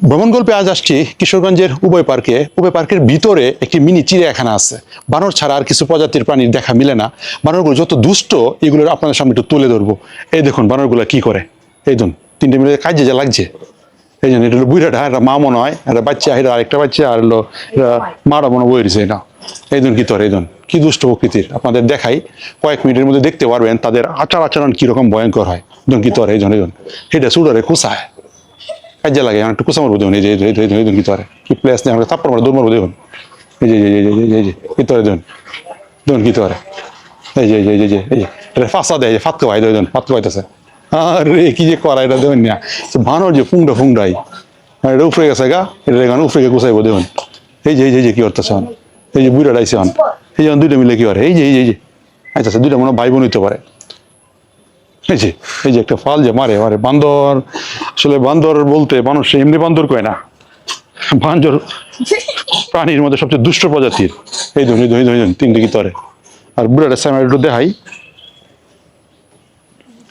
ভ্রমণ গল্পে আজ আসছি কিশোরগঞ্জের উভয় পার্কে। উভয় পার্কের ভিতরে একটি মিনি চিড়িয়াখানা আছে। বানর ছাড়া আর কিছু প্রজাতির প্রাণীর দেখা মিলে না। বানরগুলো যত দুষ্ট, এগুলো আপনাদের সামনে একটু তুলে ধরবো। এই দেখুন বানরগুলো কি করে। এই দেখুন, তিনটে মিলে কাজে যা লাগছে। এই জন্য এটা হলো বুড়াটা, এটা মা মনে হয় এটা বাচ্চা, এটা আরেকটা বাচ্চা, আর হলো মারা মনে বই রয়েছে এটা। এই দিন কি তোর এই দিন কি দুষ্ট প্রকৃতির। আপনাদের দেখাই, কয়েক মিনিটের মধ্যে দেখতে পারবেন তাদের আচার আচরণ কীরকম ভয়ঙ্কর হয়। দন কি তোর এই জন এই জন এটা সুডারে কুসায়। কাজে লাগে একটু কুসা মারবো দেখুন এই যে কি প্লেস নেই আমাকে থাপ্পড় মারো দৌড় মারবো এই যে এই যে এই যে এই যে- এই যে এই যে এটা ফাঁসা দেয় যে ফাতকে ভাই দেখুন ফাতকে ভাইতেছে আরে কি যে করা এটা দেখুন না ভানোর যে ফুংটা ফুংটাই আর এটা উপরে গেছে গা এটা এখানে উপরে গিয়ে গুছাইবো দেখুন এই যে এই যে কি করতেছে এই যে বুড়া ডাইছে হন এই যে দুইটা মিলে কি করে এই যে এই যে আচ্ছা আচ্ছা দুইটা মনে ভাই বোন হইতে পারে এই যে এই যে একটা ফাল যে মারে মারে বান্দর আসলে বান্দর বলতে মানুষ এমনি বান্দর কয় না? বান্দর প্রাণীর মধ্যে সবচেয়ে দুষ্ট প্রজাতির। এই ধরুন এই ধরুন এই ধরুন তিনটে কি তরে। আর বুড়াটা সামনে একটু দেখাই।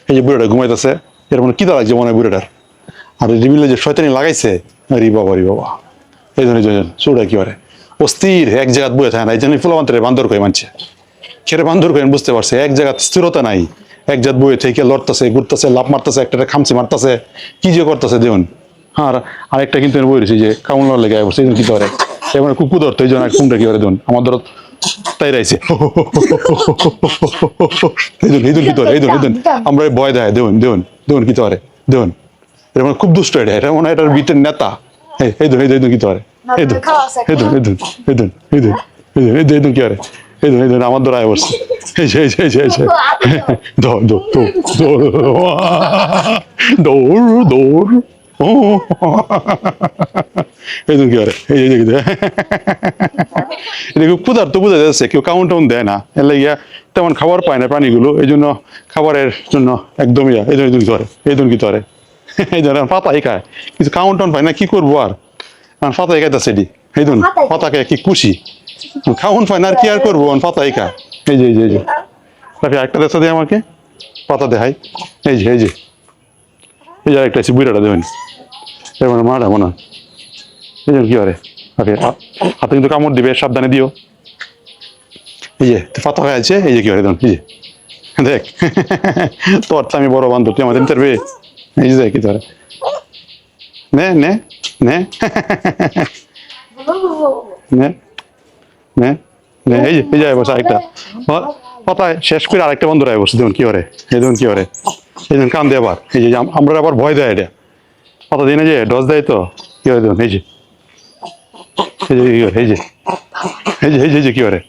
এই যে বুড়াটা ঘুমাইতেছে এর মনে কিদা লাগছে মনে হয় বুড়াটার? আর রিবিলে যে শয়তানি লাগাইছে রি বাবা রি বাবা। এই ধরনের দুজন চুড়া কি করে? অস্থির, এক জায়গায় বয়ে থাকে না, এই জন্য ফুলবান্তরে বান্দর কয়ে মানছে। খেরে বান্দর করেন বুঝতে পারছে, এক জায়গায় স্থিরতা নাই। এক জাত বইয়ে থেকে লড়তেছে ঘুরতেছে লাভ মারতেছে একটা খামচি মারতেছে কি যে করতেছে দেখুন আর আরেকটা কিন্তু বই রয়েছে যে কামুল লেগে বসে কি করে এবার কুকু ধরতো এই জন্য কুমটা কি করে দেখুন আমার ধরো তাই রাইছে কি করে এই দেখুন আমরা ভয় দেয় দেখুন দেখুন দেখুন কি করে দেখুন এটা মানে খুব দুষ্ট এটা এটা মনে হয় এটার বিটের নেতা এই এই দেখুন এই দেখুন কি করে এই দেখুন এই দেখুন এই দেখুন এই দেখুন এই দেখুন এই দেখুন কি করে এই এই দেখুন আমার দ্বারা বসছে এই যে এই যে এই যে এই যে। দৌড় দৌড় দৌড় দৌড় দৌড় ও। এই কি করে? এই যে এই এটা খুব ক্ষুধার্ত বোঝা যাচ্ছে কেউ কাউন্ট টাউন দেয় না। এর লাগিয়া তেমন খাবার পায় না প্রাণীগুলো। এই জন্য খাবারের জন্য একদমই এই জন্য এই করে? এই জন্য কি করে? এই জন্য পাতাই খায়। কিছু কাউন্ট টাউন পায় না কি করব আর? আর পাতাই খাইতেছে এটি। এই জন্য পাতাই খায়। পাতা খায় কি খুশি খাউন পায় না আর কি আর করব? আর পাতাই খায় এই যে এই যে এই যে। তাকে একটা দেখা দেয় আমাকে পাতা দেখাই। এই যে এই যে। এই যে একটা আছে বুড়াটা দেবেন। এবার মাটা মনে হয়। এই জন্য কি করে? ওকে হাতে কিন্তু কামড় দিবে সাবধানে দিও। এই যে পাতা হয়ে আছে এই যে কি করে? দেখুন এই যে। দেখ তোর আমি বড় বান্ধব তুই আমাদের নিতে এই যে দেখ কি তোর নে নে নে। নে এই এই যে বসে শেষ করে আরেকটা বন্ধু রায় বসে দেখুন কি করে এই দেখুন কি করে এই দেখুন কান দিয়ে আবার এই যে আমরা আবার ভয় দেয় এটা পাতা দিই না যে ডস দেয় তো কি হয় দেখুন এই যে যে কি করে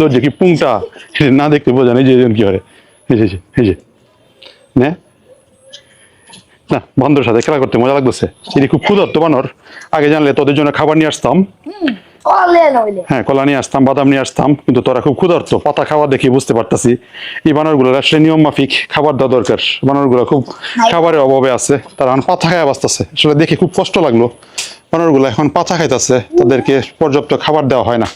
করে পুংটা না দেখতে বোঝা এই যে কি করে এই যে এই যে, না বান্দরের সাথে খেলা করতে মজা লাগতেছে। এটি খুব ক্ষুধার্ত বানর। আগে জানলে তোদের জন্য খাবার নিয়ে আসতাম। হ্যাঁ কলা নিয়ে আসতাম বাদাম নিয়ে আসতাম কিন্তু তোরা খুব ক্ষুধার্ত। পাতা খাওয়া দেখে বুঝতে পারতাছি। এই বানরগুলো আসলে নিয়ম মাফিক খাবার দেওয়া দরকার। বানরগুলো খুব খাবারের অভাবে আছে তারা এখন পাতা খাওয়া বাঁচতেছে। আসলে দেখে খুব কষ্ট লাগল। বানরগুলো এখন পাতা খাইতেছে তাদেরকে পর্যাপ্ত খাবার দেওয়া হয় না।